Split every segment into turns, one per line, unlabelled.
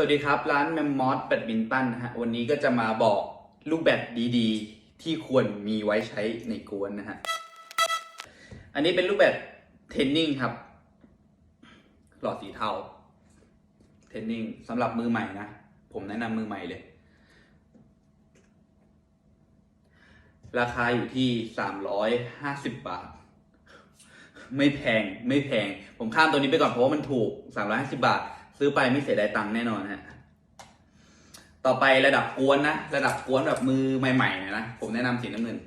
วัสดีครับ ร้านแมมมอสแบดมินตันนะฮะ วันนี้ก็จะมาบอกลูกแบดดีๆ ที่ควรมีไว้ใช้ในกวนนะฮะ อันนี้เป็นลูกแบดเทนนิ่งครับ หลอดสีเทา เทนนิ่งสำหรับมือใหม่นะ ผมแนะนำมือใหม่เลย ราคาอยู่ที่ 350 บาท ไม่แพงไม่แพง ผมข้ามตัวนี้ไปก่อนเพราะว่ามันถูก 350 บาท ซื้อไปไม่เสียดายตังค์แน่นอนฮะต่อไประดับกวนนะ ระดับกวนแบบมือใหม่ๆเนี่ยนะ ผมแนะนำสีน้ำเงิน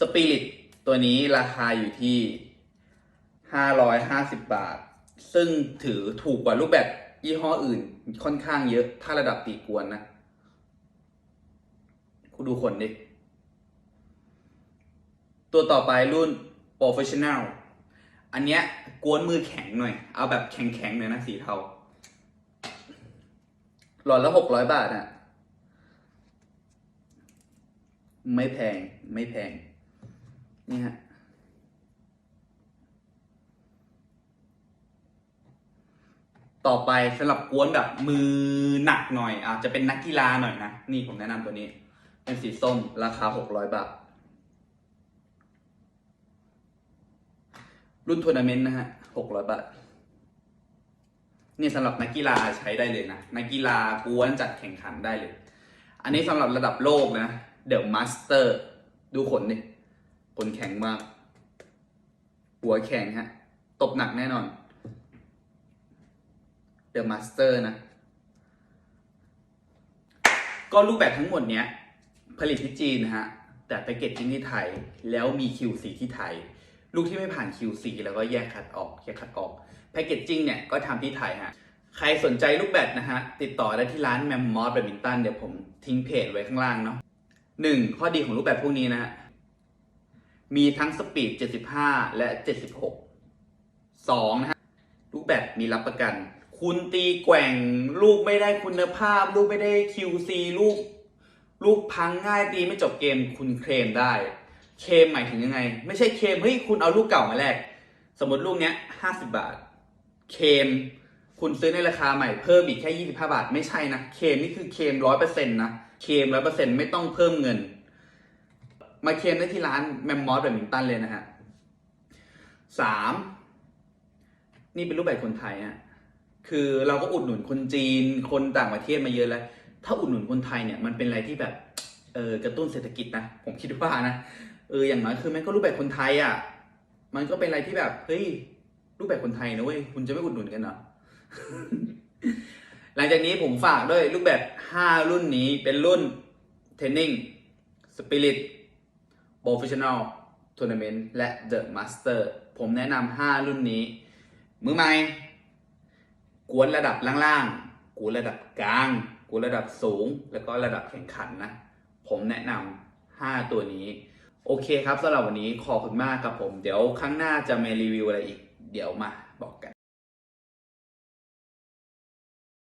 สปิริตตัวนี้ราคาอยู่ที่550บาท ซึ่งถือถูกกว่ารูปแบบยี่ห้ออื่นค่อนข้างเยอะ ถ้าระดับตีกวนนะ คุณดูขนดิ ตัวต่อไปรุ่น Professional อันเนี้ยกวนมือแข็งหน่อย เอาแบบแข็งๆหน่อยนะสีเทา หลอดละหกร้อยบาทอะไม่แพง ไม่แพง นี่ฮะ ต่อไปสำหรับกวนแบบมือหนักหน่อยอาจจะเป็นนักกีฬาหน่อยนะ นี่ผมแนะนำตัวนี้ เป็นสีส้มราคาหกร้อยบาท รุ่นทัวร์นาเมนต์นะฮะหกร้อยบาท นี่สำหรับนักกีฬาใช้ได้เลยนะ นักกีฬากวนจัดแข่งขันได้เลย อันนี้สำหรับระดับโลกนะ เด e m มาสเตอร์ ดูขนดิขนแข็งมาก หัวแข็งฮะ ตบหนักแน่นอน เด e m มาสเตอร์นะ ก็รูปแบบทั้งหมดเนี้ย ผลิตที่จีนนะฮะ แต่แพคเกจจิ้งที่ไทย แล้วมี QC ที่ไทย ลูกที่ไม่ผ่าน QC แล้วก็แยกคัดออกแยกคัดออกแพคเกจจิ้งเนี่ยก็ทำที่ไทยฮะใครสนใจลูกแบดนะฮะ ติดต่อได้ที่ร้านแมมมอสแบดมินตันเดี๋ยวผมทิ้งเพจไว้ข้างล่างเนาะหนึ่งข้อดีของลูกแบดพวกนี้นะฮะ มีทั้งสปีด 75 และ 76 2 นะฮะ ลูกแบดมีรับประกัน คุณตีแกว่ง ลูกไม่ได้คุณภาพ ลูกไม่ได้ QC ลูก ลูกพังง่ายตีไม่จบเกมคุณเคลมได้ เคมหมายถึงยังไง ไม่ใช่เคมเฮ้ยคุณเอาลูกเก่ามาแลกสมมติลูกเนี้ยห้าสิบาท เคม คุณซื้อในราคาใหม่เพิ่มอีกแค่ยี่สิบห้าบาท ไม่ใช่นะ เคมนี่คือเคมร้อยเปอร์เซ็นต์นะ เคมร้อยเปอร์เซ็นต์ไม่ต้องเพิ่มเงิน มาเคมได้ที่ร้านแมมมอสแบบมินตันเลยนะฮะสามนี่เป็นรูปแบบคนไทยฮะคือเราก็อุดหนุนคนจีน คนต่างประเทศมาเยอะแล้ว ถ้าอุดหนุนคนไทยเนี่ยมันเป็นอะไรที่แบบเออกระตุ้นเศรษฐกิจนะ ผมคิดว่านะ อออย่างน้อยคือมันก็รูปแบบคนไทยอะ มันก็เป็นอะไรที่แบบเฮ้ยรูปแบบคนไทยนะเว้ยคุณจะไม่อุดหนุนกันเหรอหลังจากนี้ผมฝากด้วยรูปแบบ 5 รุ่นนี้เป็นรุ่น Training Spirit Professional Tournament และ The Master ผมแนะนำ5รุ่นนี้ มือใหม่กวนระดับล่างๆกวนระดับกลางกวนระดับสูง แล้วก็ระดับแข่งขันนะ ผมแนะนำ5ตัวนี้ โอเคครับสำหรับวันนี้ขอบคุณมากครับผม เดี๋ยวครั้งหน้าจะมารีวิวอะไรอีก เดี๋ยวมาบอกกัน